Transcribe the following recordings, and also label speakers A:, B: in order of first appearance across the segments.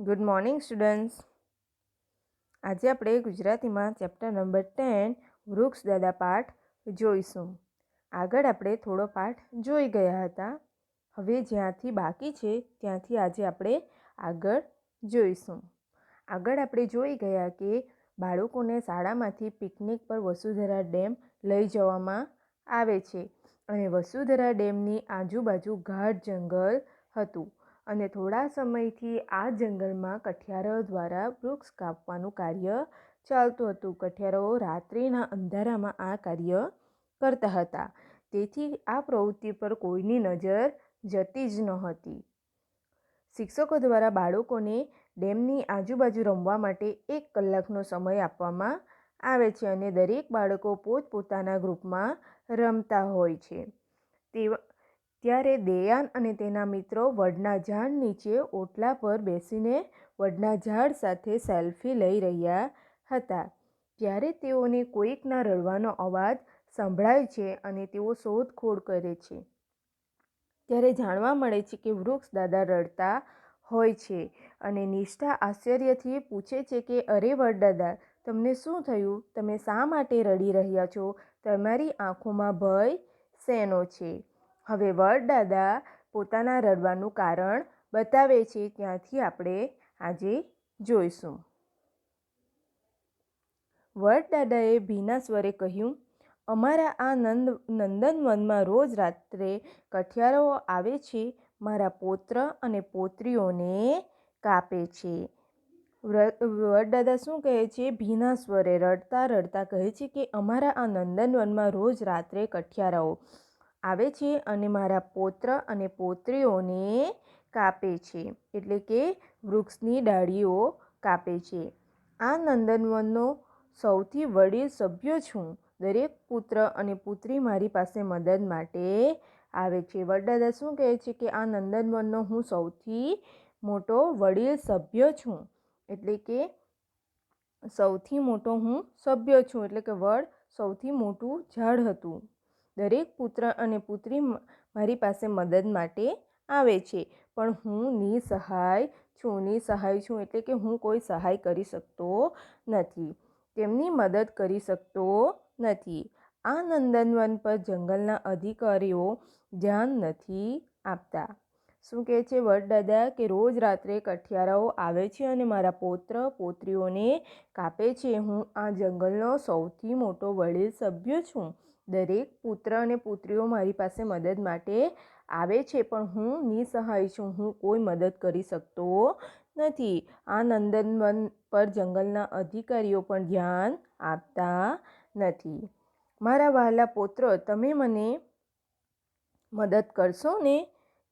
A: Good morning students આજે આપણે ગુજરાતીમાં ચેપ્ટર નંબર ટેન વૃક્ષ દાદા પાઠ જોઈશું. આગળ આપણે થોડો પાઠ જોઈ ગયા હતા. હવે જ્યાંથી બાકી છે, ત્યાંથી આજે આપણે આગળ જોઈશું. આગળ આપણે જોઈ ગયા કે બાળકોને શાળામાંથી પિકનિક પર વસુધરા ડેમ લઈ જવામાં આવે છે. અને વસુધરા ડેમની આજુબાજુ ગાઢ જંગલ હતું. અને થોડા સમયથી આ જંગલમાં કઠિયારો દ્વારા વૃક્ષ કાપવાનું કાર્ય ચાલતું હતું. કઠિયારો રાત્રિના અંધારામાં આ કાર્ય કરતા હતા. તેથી આ પ્રવૃત્તિ પર કોઈની નજર જતી જ નહોતી. શિક્ષકો દ્વારા બાળકોને ડેમની આજુબાજુ રમવા માટે એક કલાકનો સમય આપવામાં આવે છે અને દરેક બાળકો પોતપોતાના ગ્રુપમાં રમતા હોય છે. તે ત્યારે દેયાન અને તેના મિત્રો વડના ઝાડ નીચે ઓટલા પર બેસીને વડના ઝાડ સાથે સેલ્ફી લઈ રહ્યા હતા. ત્યારે તેઓને કોઈકના રડવાનો અવાજ સંભળાય છે અને તેઓ શોધખોળ કરે છે. ત્યારે જાણવા મળે છે કે વૃક્ષ દાદા રડતા હોય છે અને નિષ્ઠા આશ્ચર્યથી પૂછે છે કે, અરે વડદાદા, તમને શું થયું? તમે શા માટે રડી રહ્યા છો? તમારી આંખોમાં ભય શેનો છે? હવે વડદાદા પોતાના રડવાનું કારણ બતાવે છે ત્યાંથી આપણે આજે જોઈશું. વડદાદાએ ભીના સ્વરે કહ્યું, અમારા આ નંદ નંદનવનમાં રોજ રાત્રે કઠિયારાઓ આવે છે, મારા પૌત્ર અને પૌત્રીઓને કાપે છે. વડદાદા શું કહે છે? ભીના સ્વરે રડતા રડતા કહે છે કે, અમારા આ નંદનવનમાં રોજ રાત્રે કઠિયારાઓ આવે છે અને મારા પૌત્ર અને પૌત્રીઓને કાપે છે. એટલે કે વૃક્ષની ડાળીઓ કાપે છે. આ નંદનવનનો સૌથી વડીલ સભ્ય છું. દરેક પુત્ર અને પુત્રી મારી પાસે મદદ માટે આવે છે. વડદાદા શું કહે છે કે આ નંદનવનનો હું સૌથી મોટો વડીલ સભ્ય છું. એટલે કે સૌથી મોટો હું સભ્ય છું. એટલે કે વડ સૌથી મોટું ઝાડ હતું. દરેક પુત્ર અને પુત્રી મારી પાસે મદદ માટે આવે છે. પણ હું નિસહાય છું નિસહાય છું એટલે કે હું કોઈ સહાય કરી શકતો નથી. તેમની મદદ કરી શકતો નથી. આ નંદનવન પર જંગલના અધિકારીઓ ધ્યાન નથી આપતા. શું કહે છે વડદાદા કે રોજ રાત્રે કઠિયારાઓ આવે છે અને મારા પૌત્ર પૌત્રીઓને કાપે છે? હું આ જંગલનો સૌથી મોટો વડીલ સભ્ય છું. દરેક પુત્ર અને પુત્રીઓ મારી પાસે મદદ માટે આવે છે, પણ હું નિસહાય છું. હું કોઈ મદદ કરી શકતો નથી. આ નંદનવન પર જંગલના અધિકારીઓ પણ ધ્યાન આપતા નથી. મારા વહાલા પુત્ર, તમે મને મદદ કરશો ને?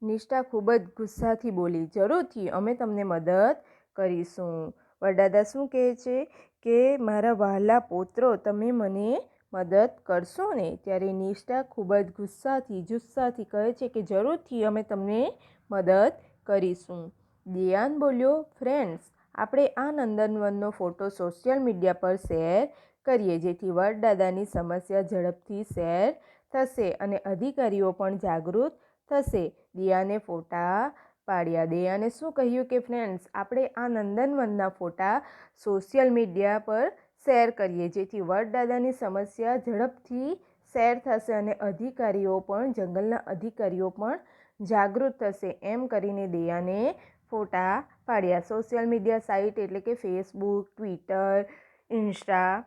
A: નિષ્ઠા ખૂબ જ ગુસ્સાથી બોલી, જરૂરથી, અમે તમને મદદ કરીશું. વડદાદા શું કહે છે કે, મારા વહાલા પુત્રો, તમે મને મદદ કરશો ને? ત્યારે નિષ્ઠા ખૂબ જ ગુસ્સાથી, જુસ્સાથી કહે છે કે જરૂરથી અમે તમને મદદ કરીશું. દિયાન બોલ્યો, ફ્રેન્ડ્સ, આપણે આ નંદનવનનો ફોટો સોશિયલ મીડિયા પર શેર કરીએ, જેથી વડદાદાની સમસ્યા ઝડપથી શેર થશે અને અધિકારીઓ પણ જાગૃત થશે. દિયાને ફોટા પાડ્યા. દિયાને શું કહ્યું કે, ફ્રેન્ડ્સ, આપણે આ નંદનવનના ફોટા સોશિયલ મીડિયા પર શેર કરીએ. જેથી વડદાદાની સમસ્યા ઝડપથી શેર થશે અને અધિકારીઓ પણ, જંગલના અધિકારીઓ પણ જાગૃત થશે. એમ કરીને દયાને ફોટા પાડ્યા. સોશિયલ મીડિયા સાઇટ એટલે કે ફેસબુક, ટ્વિટર, ઇન્સ્ટા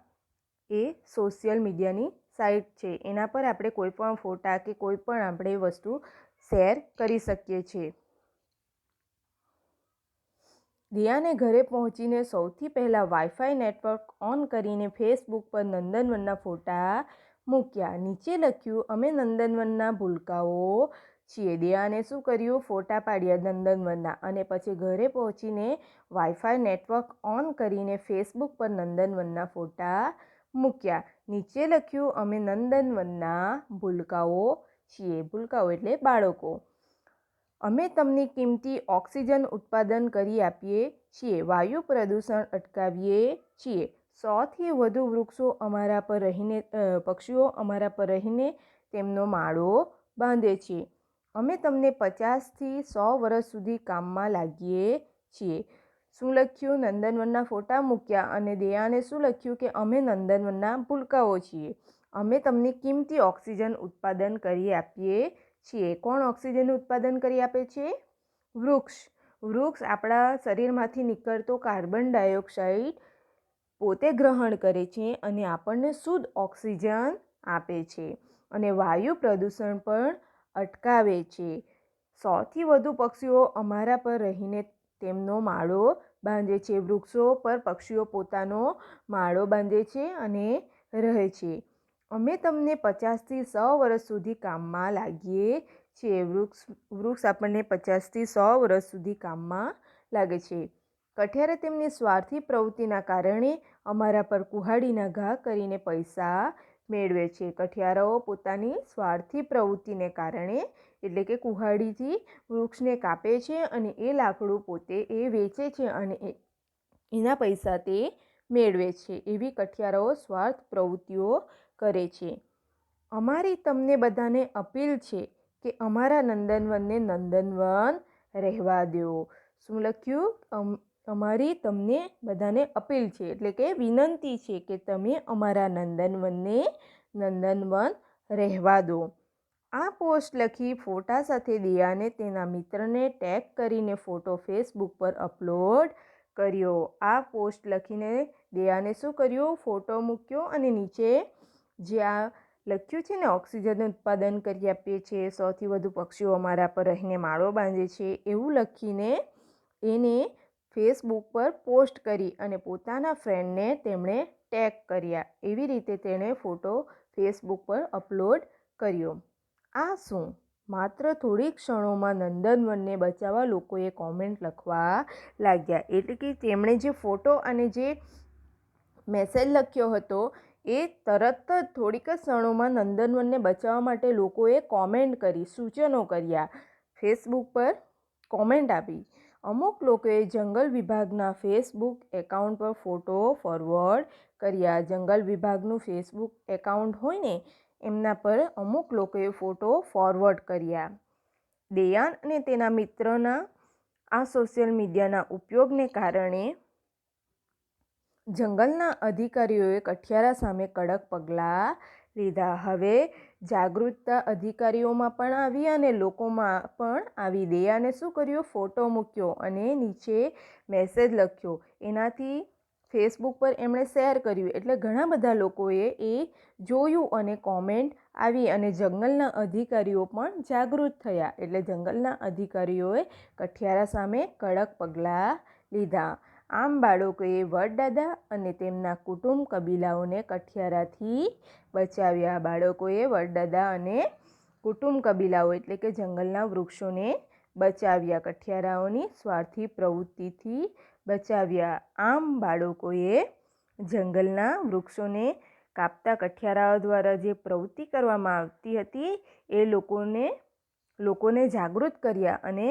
A: એ સોશિયલ મીડિયાની સાઇટ છે. એના પર આપણે કોઈ પણ ફોટા કે કોઈ પણ આપણે વસ્તુ શેર કરી શકીએ છીએ. દિયાને ઘરે પહોંચીને સૌથી પહેલાં વાઈફાઈ નેટવર્ક ઓન કરીને ફેસબુક પર નંદનવનના ફોટા મૂક્યા. નીચે લખ્યું, અમે નંદનવનના ભૂલકાઓ છીએ. દિયાને શું કર્યું? ફોટા પાડ્યા નંદનવનના અને પછી ઘરે પહોંચીને વાઈફાઈ નેટવર્ક ઓન કરીને ફેસબુક પર નંદનવનના ફોટા મૂક્યા. નીચે લખ્યું, અમે નંદનવનના ભૂલકાઓ છીએ. ભૂલકાઓ એટલે બાળકો. અમે તમને કિંમતી ઓક્સિજન ઉત્પાદન કરી આપીએ છીએ, વાયુ પ્રદૂષણ અટકાવીએ છીએ. સોથી વધુ વૃક્ષો અમારા પર રહીને પક્ષીઓ અમારા પર રહીને તેમનો માળો બાંધે છે. અમે તમને પચાસથી સો વર્ષ સુધી કામમાં લાગીએ છીએ. શું લખ્યું નંદનવનના ફોટા મૂક્યા અને દયાને શું લખ્યું કે અમે નંદનવનના ભૂલકાઓ છીએ. અમે તમને કિંમતી ઓક્સિજન ઉત્પાદન કરી આપીએ છીએ. કોણ ઓક્સિજનનું ઉત્પાદન કરી આપે છે? વૃક્ષ. વૃક્ષ આપણા શરીરમાંથી નીકળતો કાર્બન ડાયોક્સાઇડ પોતે ગ્રહણ કરે છે અને આપણને શુદ્ધ ઓક્સિજન આપે છે અને વાયુ પ્રદૂષણ પણ અટકાવે છે. સૌથી વધુ પક્ષીઓ અમારા પર રહીને તેમનો માળો બાંધે છે. વૃક્ષો પર પક્ષીઓ પોતાનો માળો બાંધે છે અને રહે છે. અમે તમને પચાસથી સો વર્ષ સુધી કામમાં લાગીએ છીએ. વૃક્ષ વૃક્ષ આપણને પચાસથી સો વર્ષ સુધી કામમાં લાગે છે. કઠિયારે તેમની સ્વાર્થી પ્રવૃત્તિના કારણે અમારા પર કુહાડીના ઘા કરીને પૈસા મેળવે છે. કઠિયારાઓ પોતાની સ્વાર્થી પ્રવૃત્તિને કારણે, એટલે કે કુહાડીથી વૃક્ષને કાપે છે અને એ લાકડું પોતે એ વેચે છે અને એના પૈસા તે મેળવે છે. એવી કઠિયારાઓ સ્વાર્થ પ્રવૃત્તિઓ કરે છે. અમારી તમને બધાને અપીલ છે કે અમારા નંદનવનને નંદનવન રહેવા દો. શું લખ્યું? અમારી તમને બધાને અપીલ છે, એટલે કે વિનંતી છે કે તમે અમારા નંદનવનને નંદનવન રહેવા દો. આ પોસ્ટ લખી ફોટા સાથે દિયાને તેના મિત્રને ટેગ કરીને ફોટો ફેસબુક પર અપલોડ કર્યો. આ પોસ્ટ લખીને દિયાને શું કર્યું? ફોટો મૂક્યો અને નીચે જે આ લખ્યું છે ને, ઓક્સિજનનું ઉત્પાદન કરી આપીએ છીએ, સૌથી વધુ પક્ષીઓ અમારા પર રહીને માળો બાંધે છે, એવું લખીને એને ફેસબુક પર પોસ્ટ કરી અને પોતાના ફ્રેન્ડને તેમણે ટેગ કર્યા. એવી રીતે તેણે ફોટો ફેસબુક પર અપલોડ કર્યો. આ શું? માત્ર થોડી ક્ષણોમાં નંદનવનને બચાવવા લોકોએ કોમેન્ટ લખવા લાગ્યા. એટલે કે તેમણે જે ફોટો અને જે મેસેજ લખ્યો હતો એ તરત જ થોડીક જ ક્ષણોમાં નંદનવનને બચાવવા માટે લોકોએ કોમેન્ટ કરી, સૂચનો કર્યા. ફેસબુક પર કોમેન્ટ આપી. અમુક લોકોએ જંગલ વિભાગના ફેસબુક એકાઉન્ટ પર ફોટો ફોરવર્ડ કર્યા. જંગલ વિભાગનું ફેસબુક એકાઉન્ટ હોય ને, એમના પર અમુક લોકોએ ફોટો ફોરવર્ડ કર્યા. દેયાન અને તેના મિત્રના આ સોશિયલ મીડિયાના ઉપયોગને કારણે જંગલના અધિકારીઓએ કઠિયારા સામે કડક પગલાં લીધા. હવે જાગૃતતા અધિકારીઓમાં પણ આવી અને લોકોમાં પણ આવી દયાને શું કર્યું? ફોટો મૂક્યો અને નીચે મેસેજ લખ્યો. એનાથી ફેસબુક પર એમણે શેર કર્યું. એટલે ઘણા બધા લોકોએ એ જોયું અને કોમેન્ટ આવી અને જંગલના અધિકારીઓ પણ જાગૃત થયા. એટલે જંગલના અધિકારીઓએ કઠિયારા સામે કડક પગલાં લીધા. આમ બાળકોએ વડદાદા અને તેમના કુટુંબ કબીલાઓને કઠિયારાથી બચાવ્યા. બાળકોએ વડદાદા અને કુટુંબ કબીલાઓ એટલે કે જંગલના વૃક્ષોને બચાવ્યા, કઠિયારાઓની સ્વાર્થી પ્રવૃત્તિથી બચાવ્યા. આમ બાળકોએ જંગલના વૃક્ષોને કાપતા કઠિયારાઓ દ્વારા જે પ્રવૃત્તિ કરવામાં આવતી હતી, એ લોકોને લોકોને જાગૃત કર્યા અને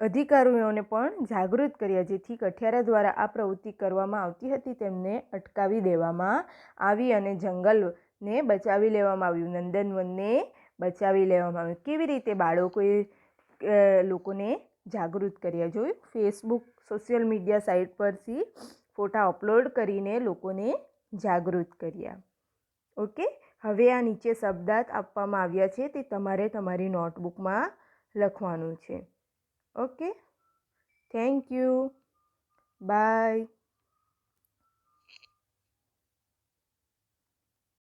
A: અધિકારીઓને પણ જાગૃત કર્યા, જેથી કઠિયારા દ્વારા આ પ્રવૃત્તિ કરવામાં આવતી હતી. તેમને અટકાવી દેવામાં આવી અને જંગલને બચાવી લેવામાં આવ્યું. નંદનવનને બચાવી લેવામાં આવ્યું. કેવી રીતે બાળકોએ લોકોને જાગૃત કર્યા? જોયું? ફેસબુક, સોશિયલ મીડિયા સાઇટ પરથી ફોટા અપલોડ કરીને લોકોને જાગૃત કર્યા. ઓકે? હવે આ નીચે શબ્દાર્થ આપવામાં આવ્યા છે. તે તમારે તમારી નોટબુકમાં લખવાનું છે. okay? Thank you. Bye.